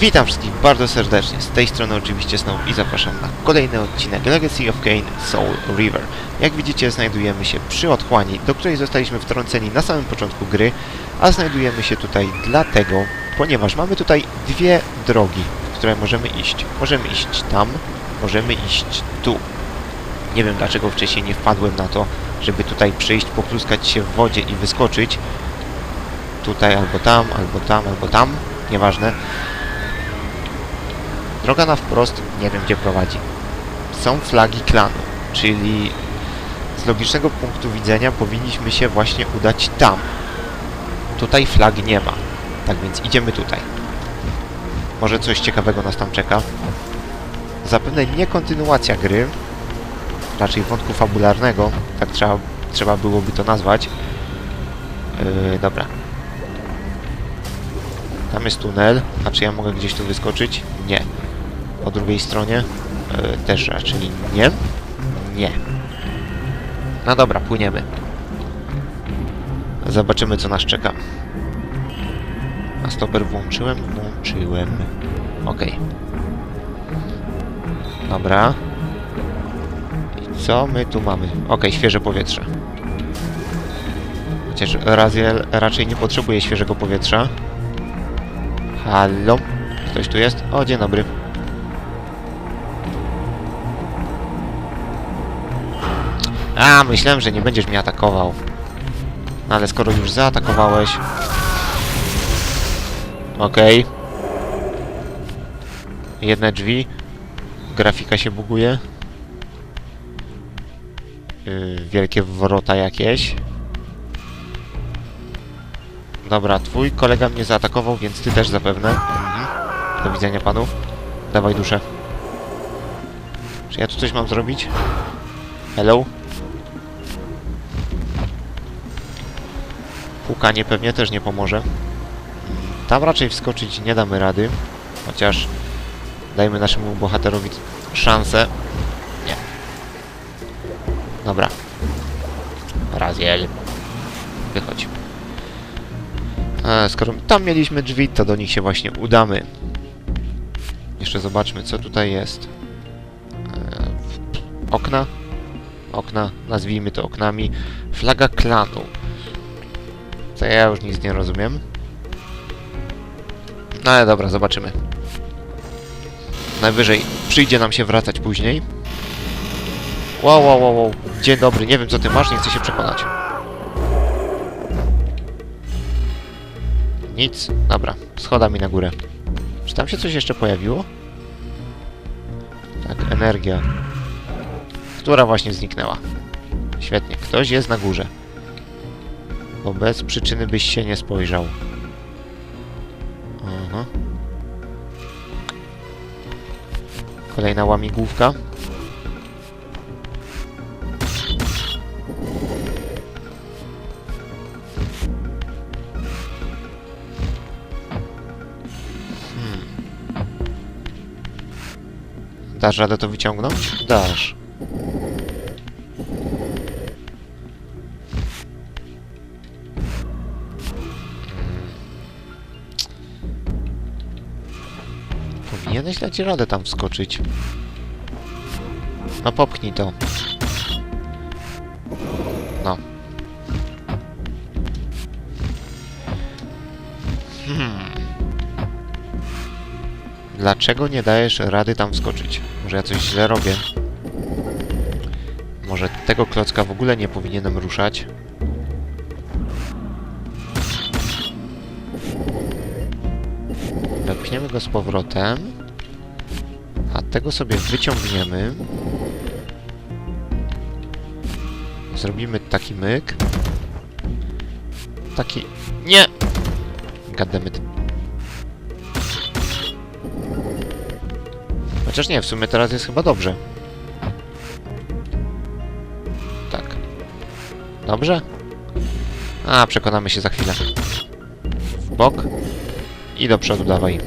Witam wszystkich bardzo serdecznie, z tej strony oczywiście Snow i zapraszam na kolejny odcinek Legacy of Kain Soul River. Jak widzicie znajdujemy się przy otchłani, do której zostaliśmy wtrąceni na samym początku gry, a znajdujemy się tutaj dlatego, ponieważ mamy tutaj dwie drogi, w które możemy iść. Możemy iść tam, możemy iść tu. Nie wiem dlaczego wcześniej nie wpadłem na to, żeby tutaj przyjść, popluskać się w wodzie i wyskoczyć. Tutaj albo tam, albo tam, albo tam, nieważne. Droga na wprost nie wiem gdzie prowadzi. Są flagi klanu, czyli z logicznego punktu widzenia powinniśmy się właśnie udać tam. Tutaj flag nie ma, tak więc idziemy tutaj. Może coś ciekawego nas tam czeka. Zapewne nie kontynuacja gry, raczej wątku fabularnego, tak trzeba, trzeba byłoby to nazwać. Yy, dobra. Tam jest tunel, a czy ja mogę gdzieś tu wyskoczyć? Nie. Po drugiej stronie yy, też raczej nie. Nie. No dobra, płyniemy. Zobaczymy co nas czeka. A stoper włączyłem? Włączyłem. Okej. Dobra. I co my tu mamy? Okej, świeże powietrze. Chociaż Raziel raczej nie potrzebuje świeżego powietrza. Halo? Ktoś tu jest? O, dzień dobry. A, myślałem, że nie będziesz mnie atakował. No, ale skoro już zaatakowałeś... Okej. Jedne drzwi. Grafika się buguje. Yy, wielkie wrota jakieś. Dobra, twój kolega mnie zaatakował, więc ty też zapewne. Mhm. Do widzenia panu. Dawaj duszę. Czy ja tu coś mam zrobić? Hello? Pukanie pewnie też nie pomoże. Tam raczej wskoczyć nie damy rady. Chociaż dajmy naszemu bohaterowi szansę. Nie. Dobra. Raziel. Wychodź. A, skoro tam mieliśmy drzwi, to do nich się właśnie udamy. Jeszcze zobaczmy, co tutaj jest. E, okna? Okna, nazwijmy to oknami. Flaga klanu. To ja już nic nie rozumiem. No ale dobra, zobaczymy. Najwyżej przyjdzie nam się wracać później. Wow, wow, wow, wow. Dzień dobry, nie wiem co ty masz, nie chcę się przekonać. Nic. Dobra, schodami na górę. Czy tam się coś jeszcze pojawiło? Tak, energia. Która właśnie zniknęła. Świetnie, ktoś jest na górze. Bo bez przyczyny byś się nie spojrzał. Aha. Kolejna łamigłówka. Hmm. Dasz radę to wyciągnąć? Dasz. Powinieneś dać radę tam wskoczyć. No popchnij to. No. Hmm. Dlaczego nie dajesz rady tam wskoczyć? Może ja coś źle robię? Może tego klocka w ogóle nie powinienem ruszać? Wepchniemy go z powrotem. A tego sobie wyciągniemy. Zrobimy taki myk. Taki... Nie! Goddammit. Chociaż nie, w sumie teraz jest chyba dobrze. Tak. Dobrze? A, przekonamy się za chwilę. W bok. I do przodu dawaj.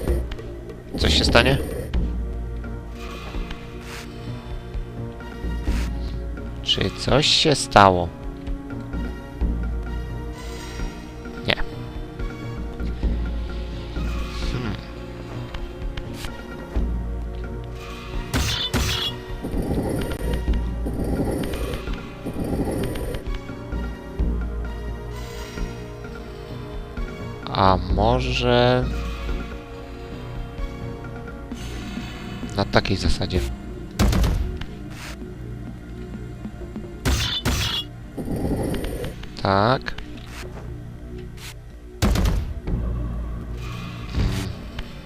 Coś się stanie? Czy coś się stało? Nie. Hmm. A może... takiej zasadzie. Tak.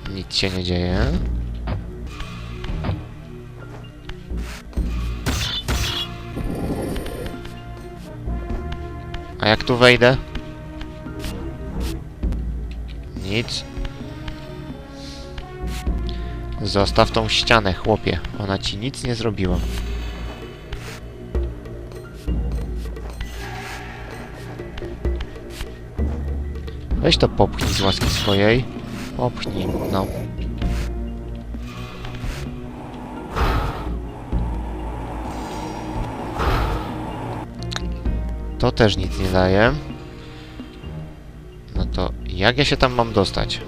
Mm, Nic się nie dzieje. A jak tu wejdę? Nic. Zostaw tą ścianę, chłopie. Ona ci nic nie zrobiła. Weź to popchnij z łaski swojej. Popchnij, no. To też nic nie daje. No to jak ja się tam mam dostać?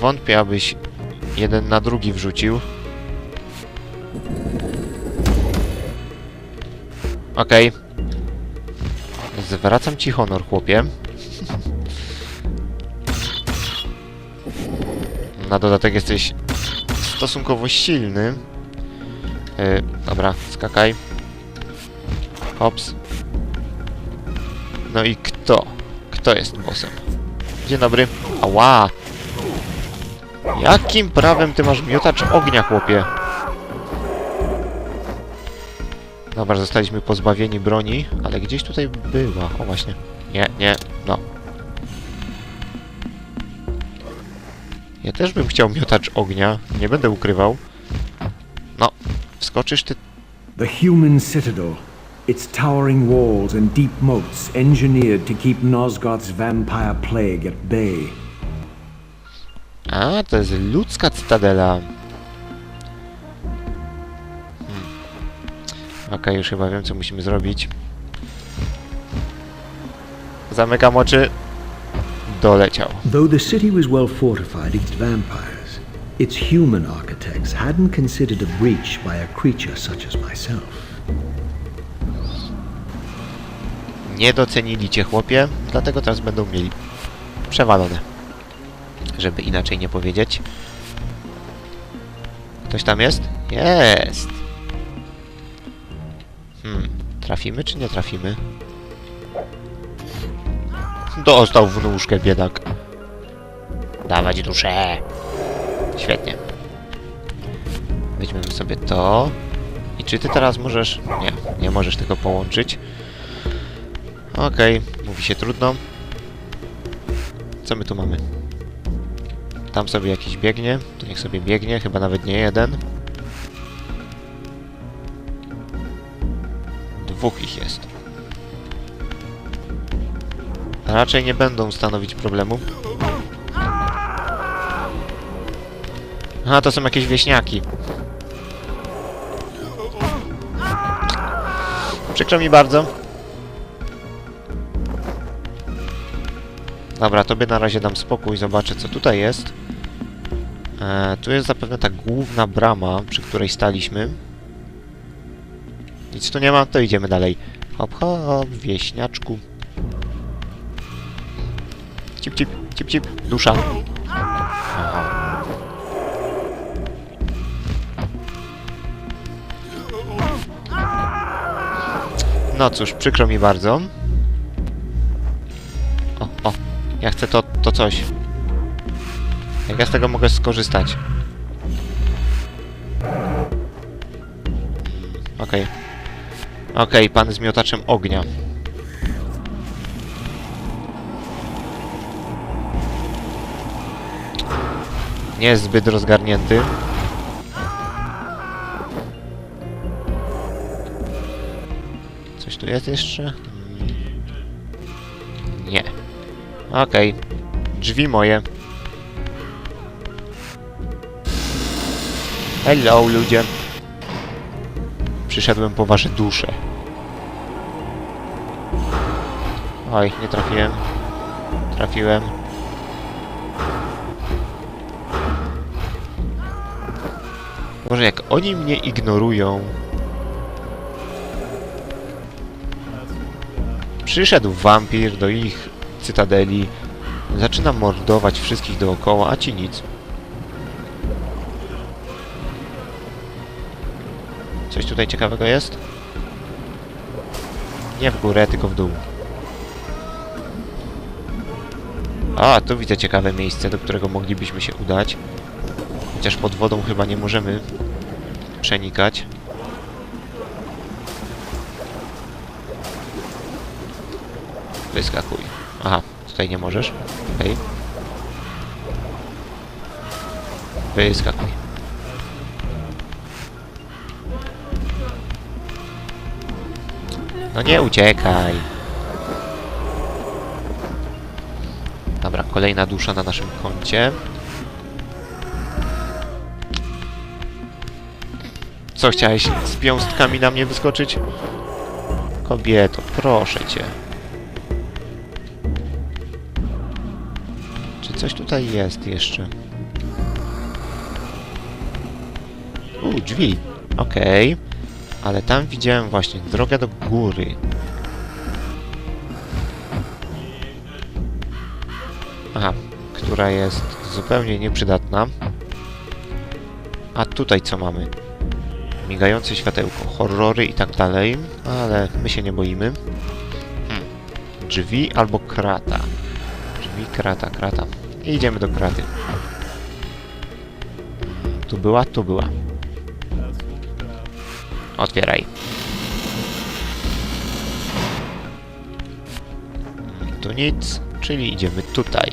Wątpię, abyś jeden na drugi wrzucił. Okej. Zwracam ci honor, chłopie. Na dodatek jesteś stosunkowo silny. Yy, dobra, skakaj. Hops. No i kto? Kto jest bossem? Dzień dobry. Ała! Jakim prawem ty masz miotacz ognia, chłopie? Dobra, zostaliśmy pozbawieni broni, ale gdzieś tutaj była. O właśnie. Nie, nie, no. Ja też bym chciał miotacz ognia, nie będę ukrywał. No, wskoczysz ty... The human citadel, its towering walls and deep moats engineered to keep Nosgoth's vampire plague at bay. A, to jest ludzka cytadela. Hmm. Okej, już chyba wiem, co musimy zrobić. Zamykam oczy. Doleciał. Though the city was well fortified against vampires, its human architects hadn't considered a breach by a creature such as myself. Nie docenili cię, chłopie, dlatego teraz będą mieli przewalone. Żeby inaczej nie powiedzieć. Ktoś tam jest? Jest! Hmm, trafimy czy nie trafimy? Dostał w nóżkę, biedak. Dawać duszę! Świetnie. Weźmiemy sobie to. I czy ty teraz możesz... Nie, nie możesz tego połączyć. Okej, mówi się trudno. Co my tu mamy? Tam sobie jakiś biegnie, niech sobie biegnie, chyba nawet nie jeden. Dwóch ich jest. Raczej nie będą stanowić problemu. A, to są jakieś wieśniaki. Przykro mi bardzo. Dobra, tobie na razie dam spokój, zobaczę co tutaj jest. E, tu jest zapewne ta główna brama, przy której staliśmy. Nic tu nie ma, to idziemy dalej. Hop, hop, wieśniaczku. Cip, cip, cip, cip, dusza. Aha. No cóż, przykro mi bardzo. O, o, ja chcę to, to coś. Jak ja z tego mogę skorzystać? Okej. Okej, pan z miotaczem ognia. Nie jest zbyt rozgarnięty. Coś tu jest jeszcze? Mm. Nie. Okej. Drzwi moje. Hello, ludzie. Przyszedłem po wasze dusze. Oj, nie trafiłem. Trafiłem. Może jak oni mnie ignorują... Przyszedł wampir do ich cytadeli, zaczyna mordować wszystkich dookoła, a ci nic. Coś tutaj ciekawego jest? Nie w górę, tylko w dół. A, tu widzę ciekawe miejsce, do którego moglibyśmy się udać. Chociaż pod wodą chyba nie możemy przenikać. Wyskakuj. Aha, tutaj nie możesz. Okej. Wyskakuj. No nie uciekaj. Dobra, kolejna dusza na naszym koncie. Co chciałeś z piąstkami na mnie wyskoczyć? Kobieto, proszę cię. Czy coś tutaj jest jeszcze? U, drzwi. Okej. Ale tam widziałem właśnie drogę do góry. Aha, która jest zupełnie nieprzydatna. A tutaj co mamy? Migające światełko, horrory i tak dalej, ale my się nie boimy. Hmm. Drzwi albo krata. Drzwi, krata, krata. Idziemy do kraty. Tu była, tu była. Otwieraj. Tu nic, czyli idziemy tutaj.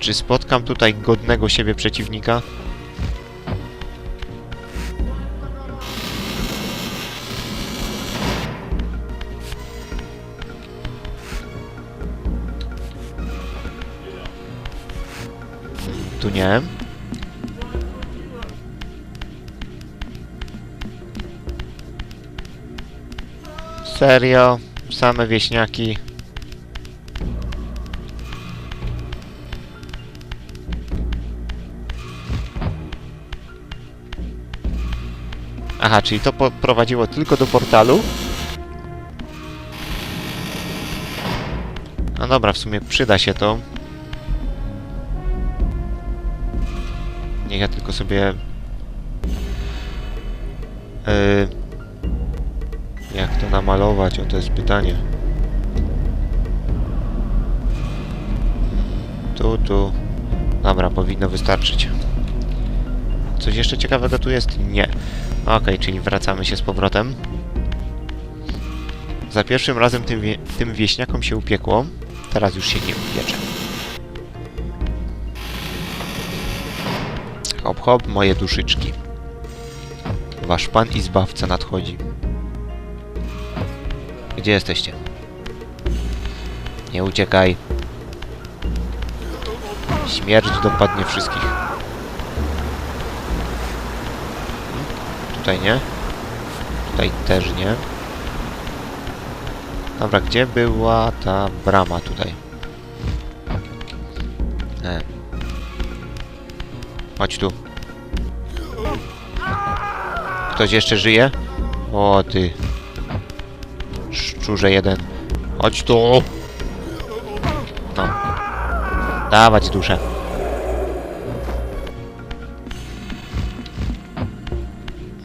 Czy spotkam tutaj godnego siebie przeciwnika? Tu nie. Serio? Same wieśniaki? Aha, czyli to prowadziło tylko do portalu? No dobra, w sumie przyda się to. Niech ja tylko sobie... Yy, namalować? O, to jest pytanie. Tu, tu. Dobra, powinno wystarczyć. Coś jeszcze ciekawego tu jest? Nie. Okej, czyli wracamy się z powrotem. Za pierwszym razem tym, wie tym wieśniakom się upiekło. Teraz już się nie upiecze. Hop, hop, moje duszyczki. Wasz pan i zbawca nadchodzi. Gdzie jesteście? Nie uciekaj. Śmierć dopadnie wszystkich. Tutaj nie. Tutaj też nie. Dobra, gdzie była ta brama tutaj? E. Chodź tu. Ktoś jeszcze żyje? O ty. Szczurze jeden. Chodź tu. No. Dawać duszę.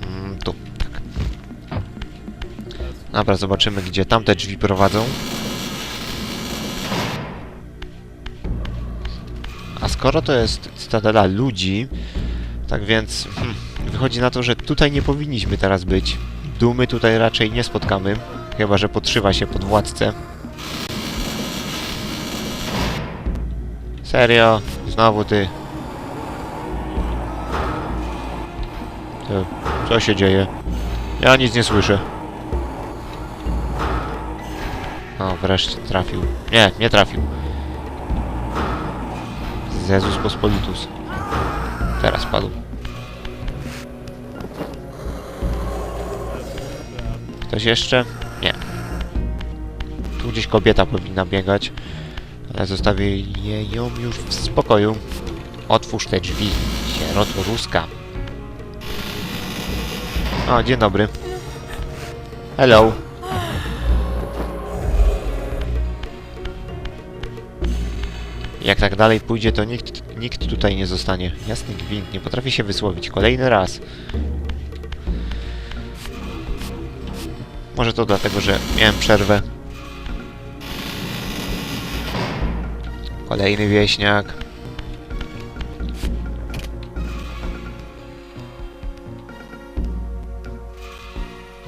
Mm, tu. Tak. Dobra, zobaczymy gdzie tamte drzwi prowadzą. A skoro to jest cytadela ludzi, tak więc hmm, wychodzi na to, że tutaj nie powinniśmy teraz być. Dumy tutaj raczej nie spotkamy, chyba że podszywa się pod władcę. Serio? Znowu ty. Ty, Co się dzieje? Ja nic nie słyszę. O, wreszcie trafił. Nie, nie trafił. Zezus Pospolitus. Teraz padł. Ktoś jeszcze? Tu gdzieś kobieta powinna biegać. Ale zostawię ją już w spokoju. Otwórz te drzwi, sieroto ruska. O, dzień dobry. Hello. Jak tak dalej pójdzie, to nikt, nikt tutaj nie zostanie. Jasny gwint, nie potrafię się wysłowić. Kolejny raz. Może to dlatego, że miałem przerwę. Kolejny wieśniak.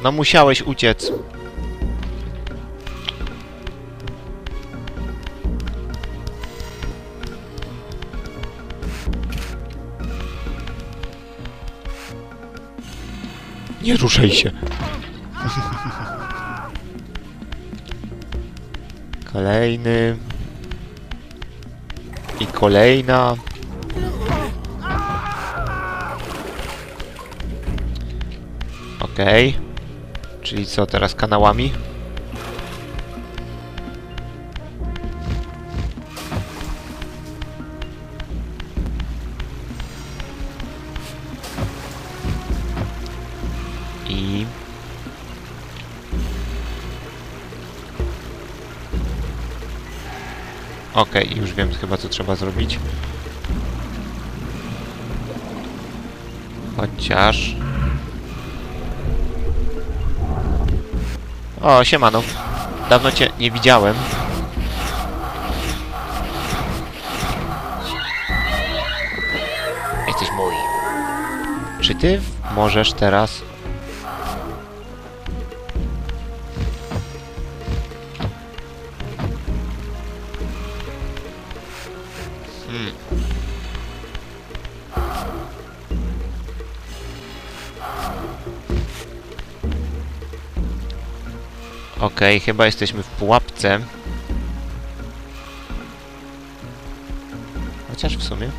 No musiałeś uciec. Nie ruszaj się. Kolejny. Kolejna. Okej. Czyli co teraz kanałami? Okej, już wiem chyba co trzeba zrobić. Chociaż... O, siemano. Dawno cię nie widziałem. Jesteś mój. Czy ty możesz teraz... Okej, chyba jesteśmy w pułapce. Chociaż w sumie.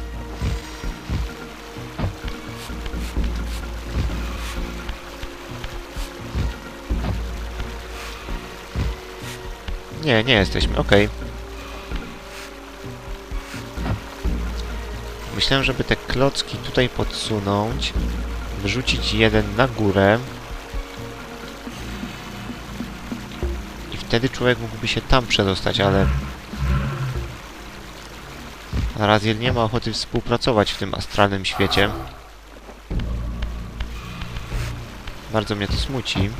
Nie, nie jesteśmy, okej. Myślałem, żeby te klocki tutaj podsunąć, wyrzucić jeden na górę wtedy człowiek mógłby się tam przedostać, ale Raziel nie ma ochoty współpracować w tym astralnym świecie. Bardzo mnie to smuci. Hmm.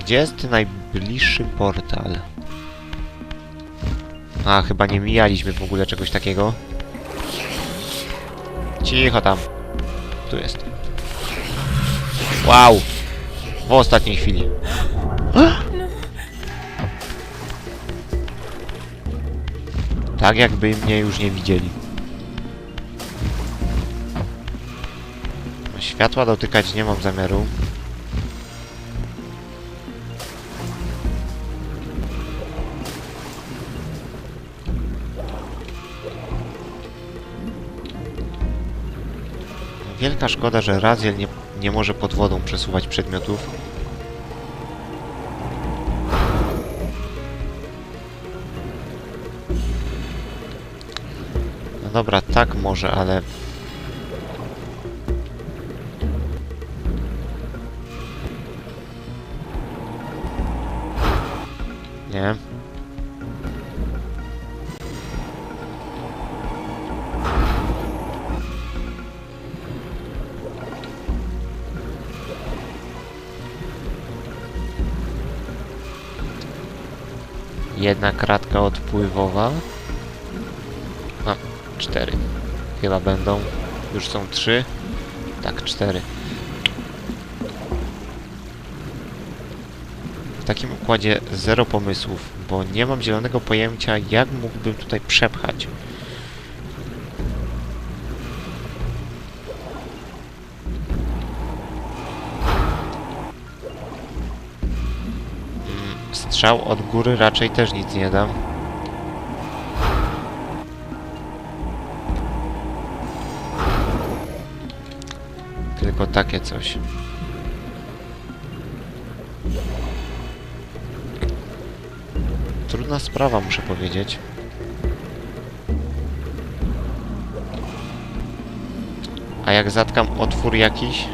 Gdzie jest najbliższy portal? A, chyba nie mijaliśmy w ogóle czegoś takiego. Cicho tam. Tu jest. Wow! W ostatniej chwili. Tak jakby mnie już nie widzieli. Światła dotykać nie mam zamiaru. Wielka szkoda, że Raziel nie, nie może pod wodą przesuwać przedmiotów. No dobra, tak może, ale... Jedna kratka odpływowa. A, cztery. Chyba będą. Już są trzy. Tak, cztery. W takim układzie zero pomysłów, bo nie mam zielonego pojęcia, jak mógłbym tutaj przepchać. Strzał od góry raczej też nic nie dam. Tylko takie coś. Trudna sprawa, muszę powiedzieć. A jak zatkam otwór jakiś?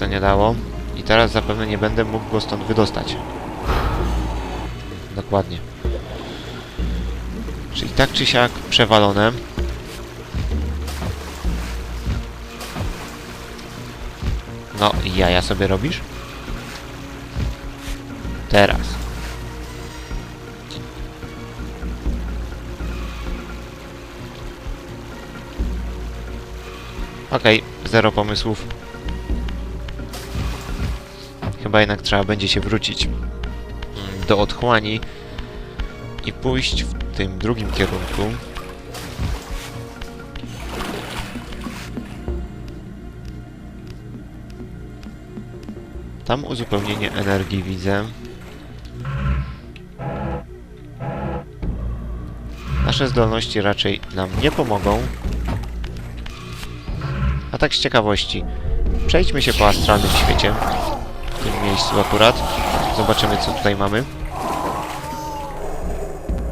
To nie dało. I teraz zapewne nie będę mógł go stąd wydostać. Dokładnie. Czyli tak czy siak przewalone. No, jaja sobie robisz? Teraz. Okej, zero pomysłów. Chyba jednak trzeba będzie się wrócić mm, do otchłani i pójść w tym drugim kierunku. Tam uzupełnienie energii widzę. Nasze zdolności raczej nam nie pomogą. A tak z ciekawości, przejdźmy się po astralnym świecie. W tym miejscu akurat. Zobaczymy co tutaj mamy.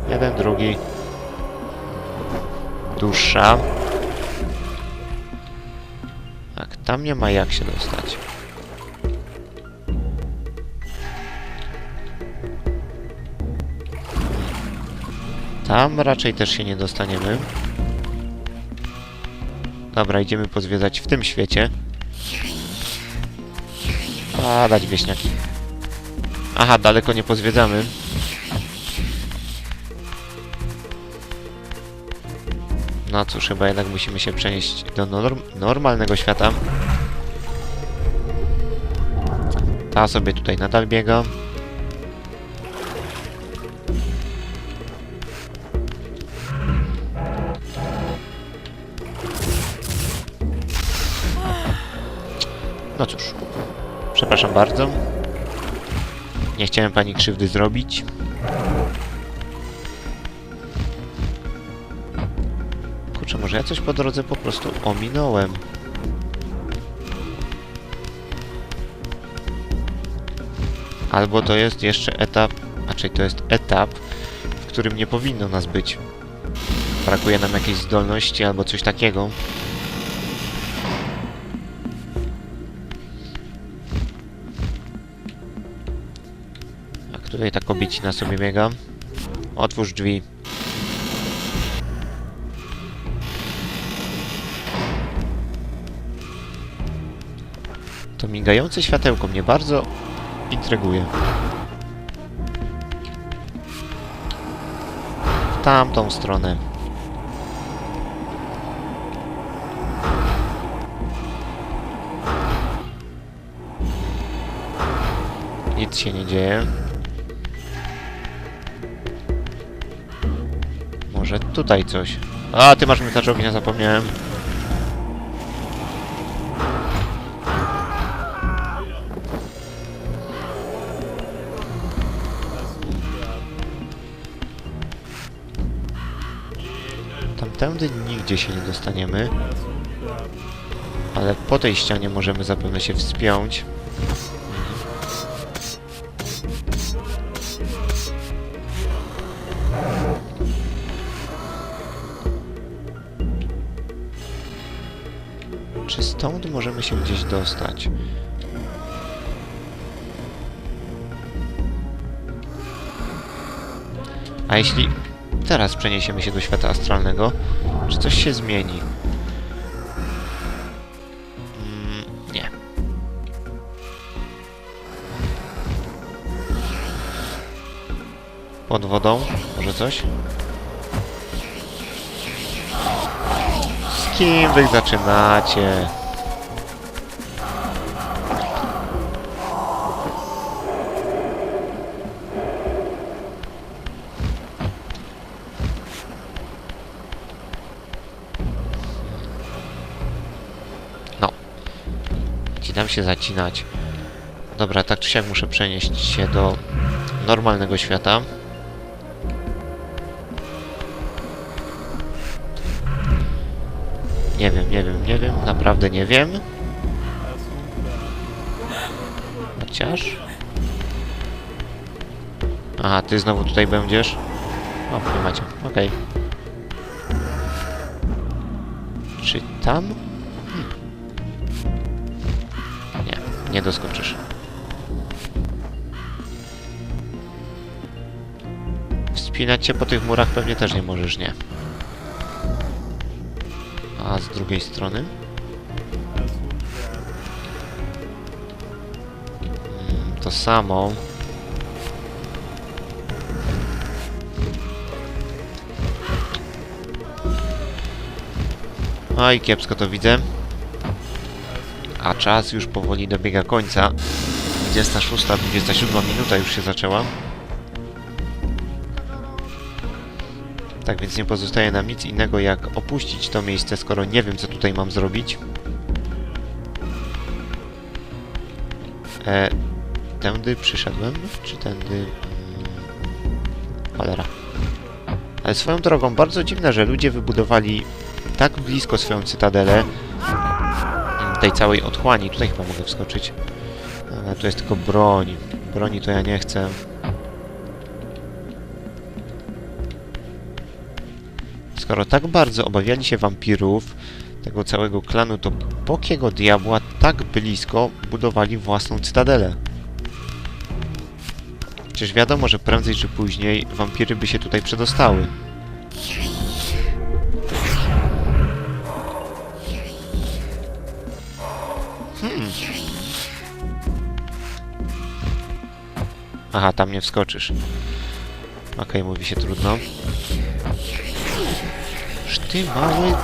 Jeden, drugi. Dusza. Tak, tam nie ma jak się dostać. Tam raczej też się nie dostaniemy. Dobra, idziemy pozwiedzać w tym świecie. Padać wieśniaki. Aha, daleko nie pozwiedzamy. No cóż, chyba jednak musimy się przenieść do norm normalnego świata. Ta sobie tutaj nadal biega. No cóż, przepraszam bardzo. Nie chciałem pani krzywdy zrobić. Kurczę, może ja coś po drodze po prostu ominąłem. Albo to jest jeszcze etap, raczej to jest etap, w którym nie powinno nas być. Brakuje nam jakiejś zdolności albo coś takiego. Tutaj ta kobiecina sobie biega. Otwórz drzwi. To migające światełko mnie bardzo intryguje. W tamtą stronę. Nic się nie dzieje. Może tutaj coś. A, ty masz miotacz ognia, zapomniałem. Tamtędy nigdzie się nie dostaniemy. Ale po tej ścianie możemy zapewne się wspiąć. Stąd możemy się gdzieś dostać? A jeśli teraz przeniesiemy się do świata astralnego, czy coś się zmieni? Mm, nie. Pod wodą? Może coś? Z kim wy zaczynacie? się zacinać. Dobra, tak czy siak muszę przenieść się do normalnego świata. Nie wiem, nie wiem, nie wiem, naprawdę nie wiem. Chociaż... Aha, ty znowu tutaj będziesz? O, nie macie, okej. Okay. Czy tam? Nie, doskoczysz. Wspinać się po tych murach pewnie też nie możesz, nie. A z drugiej strony? Mm, To samo. Oj, kiepsko to widzę. A czas już powoli dobiega końca. 26, 27 minuta już się zaczęła. Tak więc nie pozostaje nam nic innego jak opuścić to miejsce, skoro nie wiem co tutaj mam zrobić. E, tędy przyszedłem, czy tędy... Mm, cholera. Ale swoją drogą, bardzo dziwne, że ludzie wybudowali tak blisko swoją cytadelę tej całej otchłani. Tutaj chyba mogę wskoczyć. Ale tu jest tylko broń. Broni to ja nie chcę. Skoro tak bardzo obawiali się wampirów, tego całego klanu, to po kiego diabła tak blisko budowali własną cytadelę? Przecież wiadomo, że prędzej czy później wampiry by się tutaj przedostały. Hmm. Aha, tam nie wskoczysz. Okej, mówi się trudno. Ty mały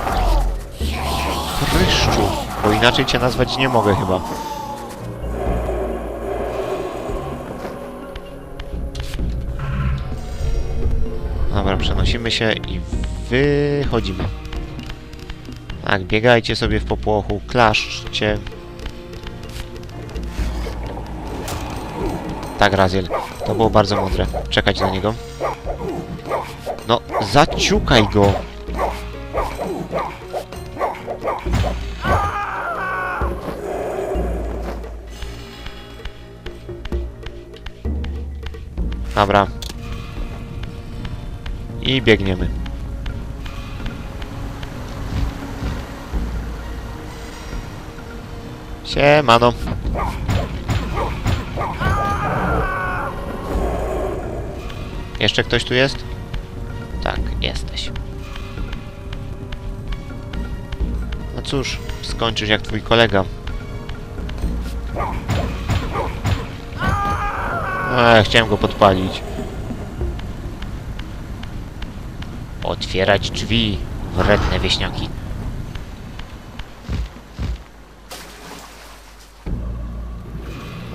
pryszczu, bo inaczej cię nazwać nie mogę chyba. Dobra, przenosimy się i wychodzimy. Tak, biegajcie sobie w popłochu, klaszczcie. Tak, Raziel, to było bardzo mądre. Czekać na niego. No, zaciukaj go! Dobra. I biegniemy. Siemano. Jeszcze ktoś tu jest? Tak, jesteś. No cóż, skończysz jak twój kolega. Eee, chciałem go podpalić. Otwierać drzwi, wredne wieśniaki.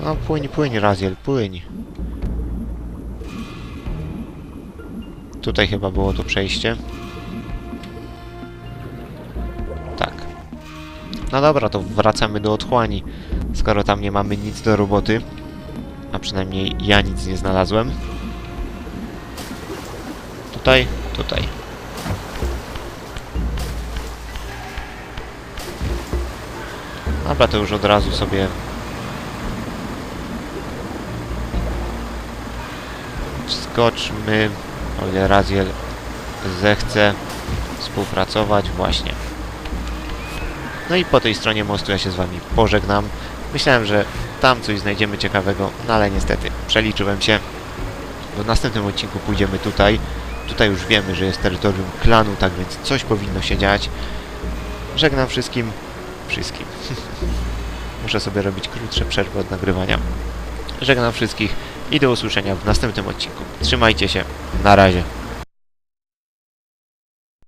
No płyń, płyń, Raziel, płyń. Tutaj chyba było to przejście. Tak. No dobra, to wracamy do otchłani, skoro tam nie mamy nic do roboty. A przynajmniej ja nic nie znalazłem. Tutaj, tutaj. Dobra, to już od razu sobie... Wskoczmy, o ile Raziel zechce współpracować, właśnie. No i po tej stronie mostu ja się z wami pożegnam. Myślałem, że tam coś znajdziemy ciekawego, no ale niestety przeliczyłem się. W następnym odcinku pójdziemy tutaj. Tutaj już wiemy, że jest terytorium klanu, tak więc coś powinno się dziać. Żegnam wszystkim. Wszystkim. Muszę sobie robić krótsze przerwy od nagrywania. Żegnam wszystkich i do usłyszenia w następnym odcinku. Trzymajcie się. Na razie.